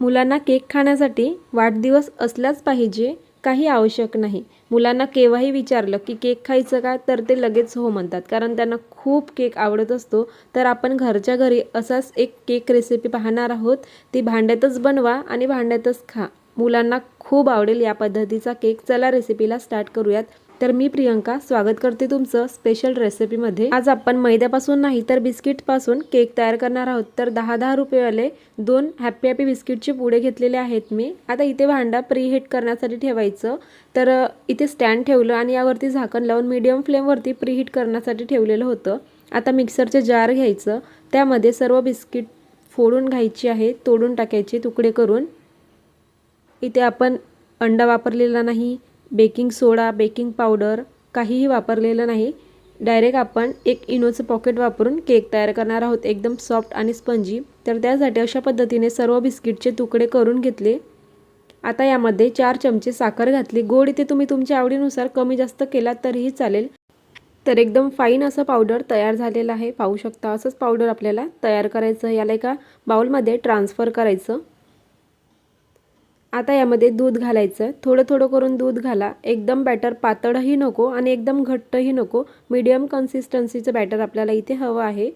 मुलांना केक खाण्यासाठी वाढदिवस असलाच पाहिजे काही आवश्यक नाही. मुलांना केव्हाही विचारलं की केक खायचं का तर ते लगेच हो म्हणतात. कारण त्यांना खूप केक आवडत असतो. तर आपण घरच्या घरी असाच एक केक रेसिपी पाहणार आहोत. ती भांड्यातच बनवा आणि भांड्यातच खा. मुलांना खूप आवडेल या पद्धतीचा केक. चला रेसिपीला स्टार्ट करूयात. तर मी प्रियंका स्वागत करते तुमचं स्पेशल रेसिपीमध्ये आज आपण मैद्यापासून नाही तर बिस्किटपासून केक तयार करणार आहोत. तर दहा दहा रुपयेवाले दोन हॅपी हॅपी बिस्किटचे पुडे घेतलेले आहेत मी. आता इथे भांडा प्रीहीट करण्यासाठी ठेवायचं. तर इथे स्टँड ठेवलं आणि यावरती झाकण लावून मीडियम फ्लेमवरती प्रीहीट करण्यासाठी ठेवलेलं होतं. आता मिक्सरचे जार घ्यायचं. त्यामध्ये सर्व बिस्किट फोडून घ्यायची आहे तोडून टाकायचे तुकडे करून. इथे आपण अंडा वापरलेला नाही. बेकिंग सोडा बेकिंग पावडर काहीही वापरलेलं नाही. डायरेक्ट आपण एक इनोचं पॉकेट वापरून केक तयार करणार आहोत. एकदम सॉफ्ट आणि स्पंजी. तर त्यासाठी अशा पद्धतीने सर्व बिस्किटचे तुकडे करून घेतले. आता यामध्ये चार चमचे साखर घातली. गोड इथे तुम्ही तुमच्या आवडीनुसार कमी जास्त केला तरीही चालेल. तर एकदम फाईन असं पावडर तयार झालेलं आहे. पाहू शकता असंच पावडर आपल्याला तयार करायचं याला एका बाउलमध्ये ट्रान्सफर करायचं. आता यामध्ये दूध घालायचं. थोडं थोडं करून दूध घाला. एकदम बॅटर पातळही नको आणि एकदम घट्टही नको. मीडियम कन्सिस्टन्सीचं बॅटर आपल्याला इथे हवं आहे.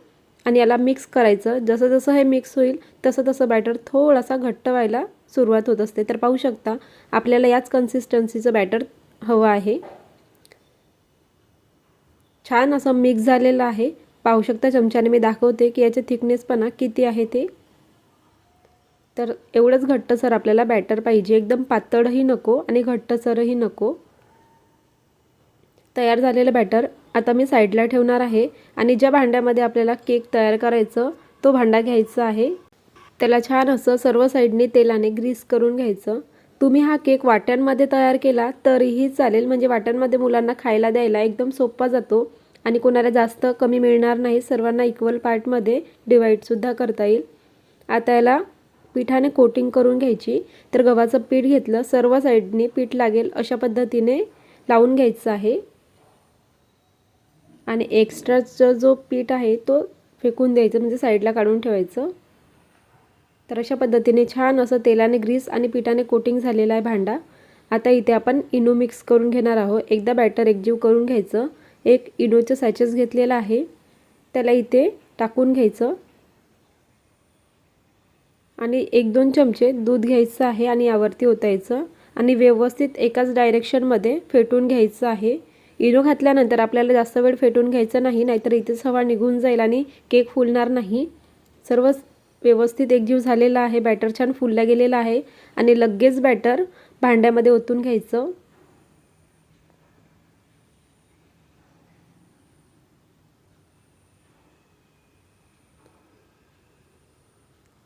आणि याला मिक्स करायचं. जसं जसं हे मिक्स होईल तसं तसं बॅटर थोडासा घट्ट व्हायला सुरुवात होत असते. तर पाहू शकता आपल्याला याच कन्सिस्टन्सीचं बॅटर हवं आहे. छान असं मिक्स झालेलं आहे. पाहू शकता चमच्याने मी दाखवते की याचे थिकनेसपणा किती आहे ते. तर एवढंच घट्टसर आपल्याला बॅटर पाहिजे. एकदम पातळही नको आणि घट्टसरही नको. तयार झालेलं बॅटर आता मी साईडला ठेवणार आहे आणि ज्या भांड्यामध्ये आपल्याला केक तयार करायचं तो भांडा घ्यायचा आहे. त्याला छान असं सर्व साईडने तेलाने ग्रीस करून घ्यायचं. तुम्ही हा केक वाट्यांमध्ये तयार केला तरीही चालेल. म्हणजे वाट्यांमध्ये मुलांना खायला द्यायला एकदम सोपा जातो आणि कोणाला जास्त कमी मिळणार नाही. सर्वांना इक्वल पार्टमध्ये डिवाईडसुद्धा करता येईल. आता याला पिठाने कोटिंग करून घ्यायची. तर गव्हाचं पीठ घेतलं सर्व साईडने पीठ लागेल अशा पद्धतीने लावून घ्यायचं आहे. आणि एक्स्ट्राचं जो पीठ आहे तो फेकून द्यायचं म्हणजे साईडला काढून ठेवायचं. तर अशा पद्धतीने छान असं तेलाने ग्रीस आणि पिठाने कोटिंग झालेला आहे भांडा. आता इथे आपण इनो मिक्स करून घेणार आहोत. एकदा बॅटर एकजीव करून घ्यायचं. एक इनोचं सॅचेस घेतलेलं आहे. त्याला इथे टाकून घ्यायचं. आणि एक दोन चमचे दूध घ्यायचं आहे आणि यावरती ओतायचं. आणि व्यवस्थित एकाच डायरेक्शनमध्ये फेटून घ्यायचं आहे. इनो घातल्यानंतर आपल्याला जास्त वेळ फेटून घ्यायचं नाही नाहीतर इथेच हवा निघून जाईल आणि केक फुलणार नाही. सर्व व्यवस्थित एकजीव झालेला आहे बॅटर छान फुलला गेलेला आहे आणि लगेच बॅटर भांड्यामध्ये ओतून घ्यायचं.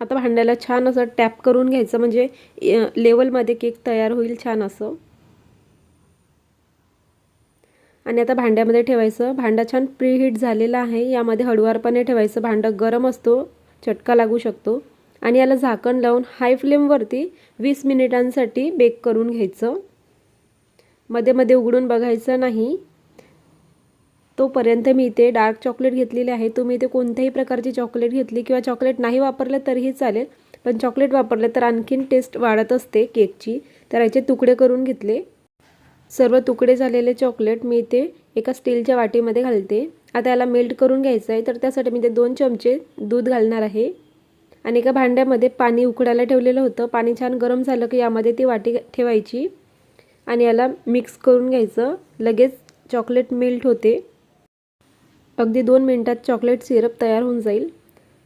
आता भांड्याला छान असं टॅप करून घ्यायचं म्हणजे लेवलमध्ये केक तयार होईल छान असं. आणि आता भांड्यामध्ये ठेवायचं भांडा छान प्रीहीट झालेला आहे यामध्ये हळुवारपणे ठेवायचं भांडं गरम असतो चटका लागू शकतो. आणि याला झाकण लावून हाय फ्लेमवरती वीस मिनिटांसाठी बेक करून घ्यायचं. मध्ये मध्ये उघडून बघायचं नाही. तोपर्यंत मी इथे डार्क चॉकलेट घेतलेले आहे. तुम्ही इथे कोणत्याही प्रकारची चॉकलेट घेतली किंवा चॉकलेट नाही वापरलं तरीही चालेल. पण चॉकलेट वापरलं तर आणखीन टेस्ट वाढत असते केकची. तर याचे तुकडे करून घेतले. सर्व तुकडे झालेले चॉकलेट मी इथे एका स्टीलच्या वाटीमध्ये घालते. आता याला मेल्ट करून घ्यायचं आहे. तर त्यासाठी मी ते दोन चमचे दूध घालणार आहे. आणि एका भांड्यामध्ये पाणी उकडायला ठेवलेलं होतं. पाणी छान गरम झालं की यामध्ये ती वाटी ठेवायची. आणि याला मिक्स करून घ्यायचं. लगेच चॉकलेट मेल्ट होते. अगदी दोन मिनटात चॉकलेट सिरप तयार होऊन जाईल.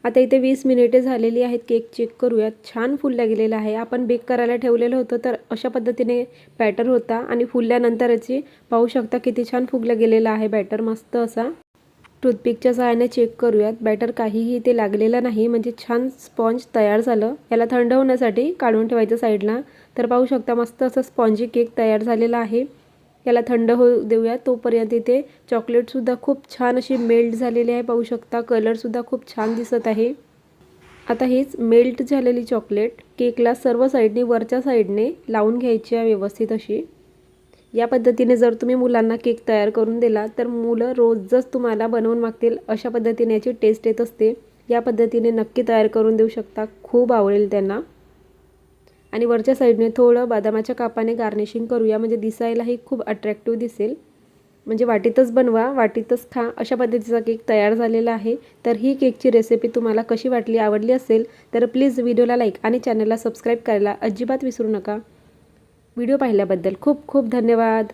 आता इथे वीस मिनिटे झालेली आहेत केक चेक करूयात. छान फुलला गेलेला आहे. आपण बेक करायला ठेवलेलं होतं तर अशा पद्धतीने बॅटर होता. आणि फुलल्यानंतरची पाहू शकता किती छान फुगला गेलेला आहे बॅटर मस्त असा. टूथपिकच्या सहाय्याने चेक करूयात. बॅटर काहीही ते लागलेलं नाही म्हणजे छान स्पॉन्ज तयार झालं. याला थंड होण्यासाठी काढून ठेवायचं साईडला. तर पाहू शकता मस्त असं स्पॉन्जी केक तयार झालेला आहे. याला थंड होऊ देऊया तोपर्यंत इथे चॉकलेटसुद्धा खूप छान अशी मेल्ट झालेली आहे. पाहू शकता कलरसुद्धा खूप छान दिसत आहे. आता हीच मेल्ट झालेली चॉकलेट केकला सर्व साईडने वरच्या साईडने लावून घ्यायची आहे व्यवस्थित अशी. या पद्धतीने जर तुम्ही मुलांना केक तयार करून दिला तर मुलं रोजच तुम्हाला बनवून मागतील. अशा पद्धतीने याची टेस्ट येत असते. या पद्धतीने नक्की तयार करून देऊ शकता. खूप आवडेल त्यांना. आणि वरच्या साईडने थोडं बदामाच्या कापाने गार्निशिंग करूया. म्हणजे दिसायलाही खूप अट्रॅक्टिव्ह दिसेल. म्हणजे वाटीतच बनवा वाटीतच खा. अशा पद्धतीचा केक तयार झालेला आहे. तर ही केकची रेसिपी तुम्हाला कशी वाटली आवडली असेल तर प्लीज व्हिडिओला लाईक आणि चॅनलला सबस्क्राईब करायला अजिबात विसरू नका. व्हिडिओ पाहिल्याबद्दल खूप खूप धन्यवाद.